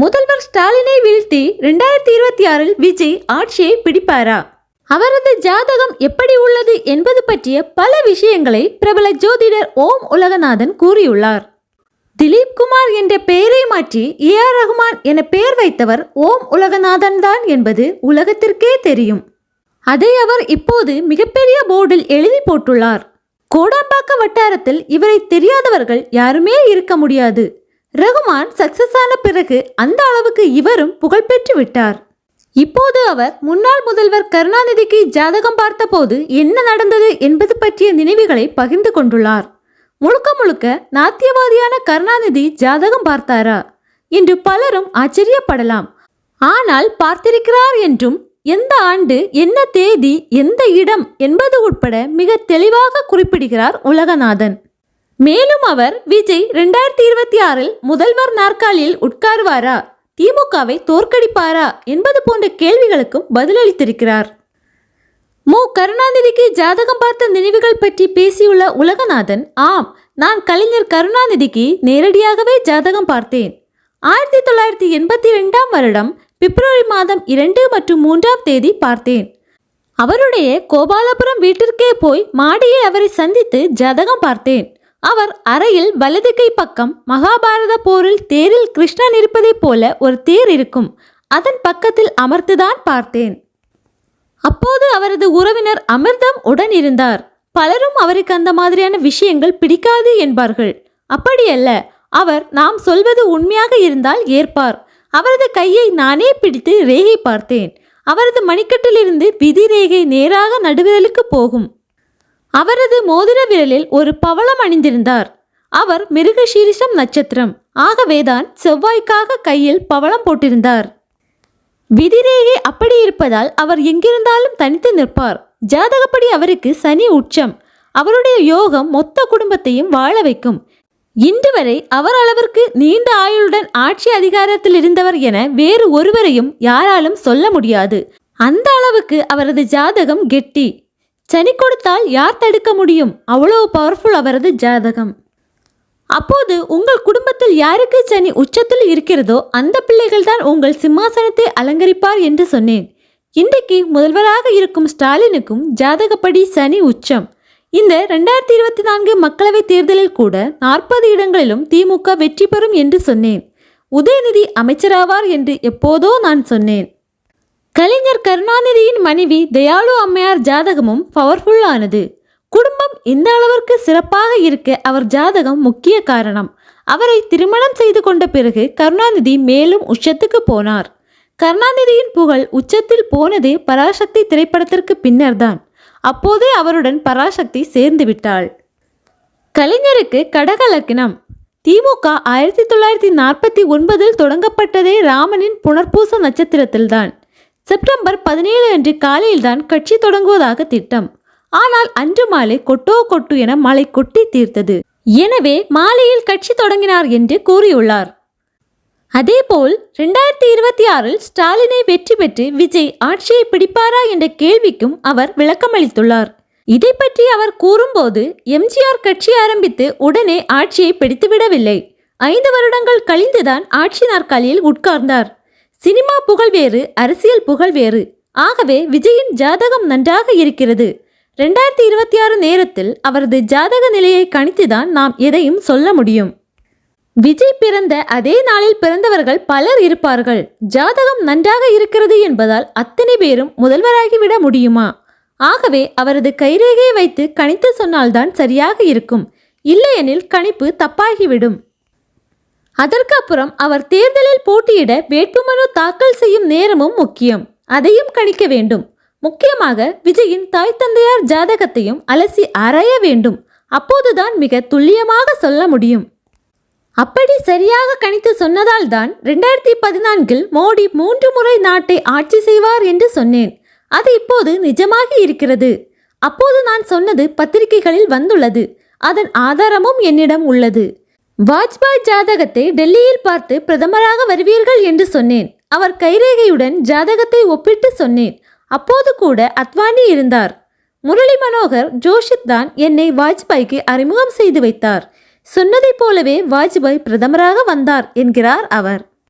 முதல்வர் ஸ்டாலினை வீழ்த்தி ரெண்டாயிரத்தி இருபத்தி ஆறில் விஜய் ஆட்சியை பிடிப்பாரா? அவரது ஜாதகம் எப்படி உள்ளது என்பது பற்றிய பல விஷயங்களை பிரபல ஜோதிடர் ஓம் உலகநாதன் கூறியுள்ளார். திலீப் குமார் என்ற பெயரை மாற்றி ஏ ஆர் ரஹ்மான் என பெயர் வைத்தவர் ஓம் உலகநாதன் தான் என்பது உலகத்திற்கே தெரியும். அதை அவர் இப்போது மிகப்பெரிய போர்டில் எழுதி போட்டுள்ளார். கோடம்பாக்க வட்டாரத்தில் இவரை தெரியாதவர்கள் யாருமே இருக்க முடியாது. ரகுமான் சக்சஸ் ஆன பிறகு அந்த அளவுக்கு இவரும் புகழ்பெற்று விட்டார். இப்போது அவர் முன்னாள் முதல்வர் கருணாநிதிக்கு ஜாதகம் பார்த்தபோது என்ன நடந்தது என்பது பற்றிய நினைவுகளை பகிர்ந்து கொண்டுள்ளார். முழுக்க முழுக்க நாத்தியவாதியான கருணாநிதி ஜாதகம் பார்த்தாரா என்று பலரும் ஆச்சரியப்படலாம். ஆனால் பார்த்திருக்கிறார் என்றும் எந்த ஆண்டு என்ன தேதி எந்த இடம் என்பது உட்பட மிக தெளிவாக குறிப்பிடுகிறார் உலகநாதன். மேலும் அவர் விஜய் ரெண்டாயிரத்தி இருபத்தி ஆறில் முதல்வர் நாற்காலியில் உட்காருவாரா? திமுகவை தோற்கடிப்பாரா? என்பது போன்ற கேள்விகளுக்கும் பதிலளித்திருக்கிறார். மு. கருணாநிதிக்கு ஜாதகம் பார்த்த நினைவுகள் பற்றி பேசியுள்ள உலகநாதன் ஆம் நான் கலைஞர் கருணாநிதிக்கு நேரடியாகவே ஜாதகம் பார்த்தேன். ஆயிரத்தி தொள்ளாயிரத்தி எண்பத்தி ரெண்டாம் வருடம் பிப்ரவரி மாதம் இரண்டு மற்றும் மூன்றாம் தேதி பார்த்தேன். அவருடைய கோபாலபுரம் வீட்டிற்கே போய் மாடியை அவரை சந்தித்து ஜாதகம் பார்த்தேன். அவர் அறையில் வலது கை பக்கம் மகாபாரத போரில் தேரில் கிருஷ்ணன் இருப்பதைப் போல ஒரு தேர் இருக்கும். அதன் பக்கத்தில் அமர்த்துதான் பார்த்தேன். அப்போது அவரது உறவினர் அமிர்தம் உடன் இருந்தார். பலரும் அவருக்கு அந்த மாதிரியான விஷயங்கள் பிடிக்காது என்பார்கள். அப்படியல்ல அவர் நாம் சொல்வது உண்மையாக இருந்தால் ஏற்பார். அவரது கையை நானே பிடித்து ரேகை பார்த்தேன். அவரது மணிக்கட்டிலிருந்து விதி ரேகை நேராக நடுவிரலுக்கு போகும். அவரது மோதிர விரலில் ஒரு பவளம் அணிந்திருந்தார். அவர் மிருகசீரிஷம் நட்சத்திரம். ஆகவேதான் செவ்வாய்க்காக கையில் பவளம் போட்டிருந்தார். விதிரேகை அப்படி இருப்பதால் அவர் எங்கிருந்தாலும் தனித்து நிற்பார். ஜாதகப்படி அவருக்கு சனி உச்சம். அவருடைய யோகம் மொத்த குடும்பத்தையும் வாழ வைக்கும். இன்று வரை அவர் அளவிற்கு நீண்ட ஆயுளுடன் ஆட்சி அதிகாரத்தில் இருந்தவர் என வேறு ஒருவரையும் யாராலும் சொல்ல முடியாது. அந்த அளவுக்கு அவரது ஜாதகம் கெட்டி. சனி கொடுத்தால் யார் தடுக்க முடியும்? அவ்வளவு பவர்ஃபுல் அவரது ஜாதகம். அப்போது உங்கள் குடும்பத்தில் யாருக்கு சனி உச்சத்தில் இருக்கிறதோ அந்த பிள்ளைகள் தான் உங்கள் சிம்மாசனத்தை அலங்கரிப்பார் என்று சொன்னேன். இன்றைக்கு முதல்வராக இருக்கும் ஸ்டாலினுக்கும் ஜாதகப்படி சனி உச்சம். இந்த ரெண்டாயிரத்தி இருபத்தி நான்கு மக்களவைத் தேர்தலில் கூட நாற்பது இடங்களிலும் திமுக வெற்றி பெறும் என்று சொன்னேன். உதயநிதி அமைச்சராவார் என்று எப்போதோ நான் சொன்னேன். கலைஞர் கருணாநிதியின் மனைவி தயாளு அம்மையார் ஜாதகமும் பவர்ஃபுல்லானது குடும்பம் இந்த அளவிற்கு சிறப்பாக இருக்க அவர் ஜாதகம் முக்கிய காரணம். அவரை திருமணம் செய்து கொண்ட பிறகு கருணாநிதி மேலும் உச்சத்துக்கு போனார். கருணாநிதியின் புகழ் உச்சத்தில் போனதே பராசக்தி திரைப்படத்திற்கு பின்னர்தான். அப்போதே அவருடன் பராசக்தி சேர்ந்து விட்டாள். கலைஞருக்கு கடக திமுக ஆயிரத்தி தொள்ளாயிரத்தி நாற்பத்தி ஒன்பதில் தொடங்கப்பட்டதே ராமனின் புனர்பூச நட்சத்திரத்தில்தான். செப்டம்பர் பதினேழு அன்று காலையில்தான் கட்சி தொடங்குவதாக திட்டம். ஆனால் அன்று மாலை கொட்டோ கொட்டு என மழை கொட்டி தீர்த்தது. எனவே மாலையில் கட்சி தொடங்கினார் என்று கூறியுள்ளார். அதேபோல் ரெண்டாயிரத்தி இருபத்தி ஆறில் ஸ்டாலினை வெற்றி பெற்று விஜய் ஆட்சியை பிடிப்பாரா என்ற கேள்விக்கும் அவர் விளக்கமளித்துள்ளார். இதை பற்றி அவர் கூறும்போது எம்ஜிஆர் கட்சி ஆரம்பித்து உடனே ஆட்சியை பிடித்துவிடவில்லை. ஐந்து வருடங்கள் கழிந்துதான் ஆட்சி நாற்காலியில் உட்கார்ந்தார். சினிமா புகழ் வேறு அரசியல் புகழ் வேறு. ஆகவே விஜயின் ஜாதகம் நன்றாக இருக்கிறது. ரெண்டாயிரத்தி இருபத்தி ஆறு நேரத்தில் அவரது ஜாதக நிலையை கணித்துதான் நாம் எதையும் சொல்ல முடியும். விஜய் பிறந்த அதே நாளில் பிறந்தவர்கள் பலர் இருப்பார்கள். ஜாதகம் நன்றாக இருக்கிறது என்பதால் அத்தனை பேரும் முதல்வராகிவிட முடியுமா? ஆகவே அவரது கைரேகையை வைத்து கணித்து சொன்னால்தான் சரியாக இருக்கும். இல்லையெனில் கணிப்பு தப்பாகிவிடும். அதற்கு அப்புறம் அவர் தேர்தலில் போட்டியிட வேட்புமனு தாக்கல் செய்யும் நேரமும் முக்கியம். அதையும் கணிக்க வேண்டும். முக்கியமாக விஜயின் தாய் தந்தையார் ஜாதகத்தையும் அலசி ஆராய வேண்டும். அப்போதுதான் மிக துல்லியமாக சொல்ல முடியும். அப்படி சரியாக கணித்து சொன்னதால் தான் ரெண்டாயிரத்தி பதினான்கில் மோடி மூன்று முறை நாட்டை ஆட்சி செய்வார் என்று சொன்னேன். அது இப்போது நிஜமாகி இருக்கிறது. அப்போது நான் சொன்னது பத்திரிகைகளில் வந்துள்ளது. அதன் ஆதாரமும் என்னிடம் உள்ளது. வாஜ்பாய் ஜாதகத்தை டெல்லியில் பார்த்து பிரதமராக வருவீர்கள் என்று சொன்னேன். அவர் கைரேகையுடன் ஜாதகத்தை ஒப்பிட்டு சொன்னேன். அப்போது கூட அத்வானி இருந்தார். முரளி மனோகர் ஜோஷித் தான் என்னை வாஜ்பாய்க்கு அறிமுகம் செய்து வைத்தார். சொன்னதைப் போலவே வாஜ்பாய் பிரதமராக வந்தார் என்கிறார் அவர்.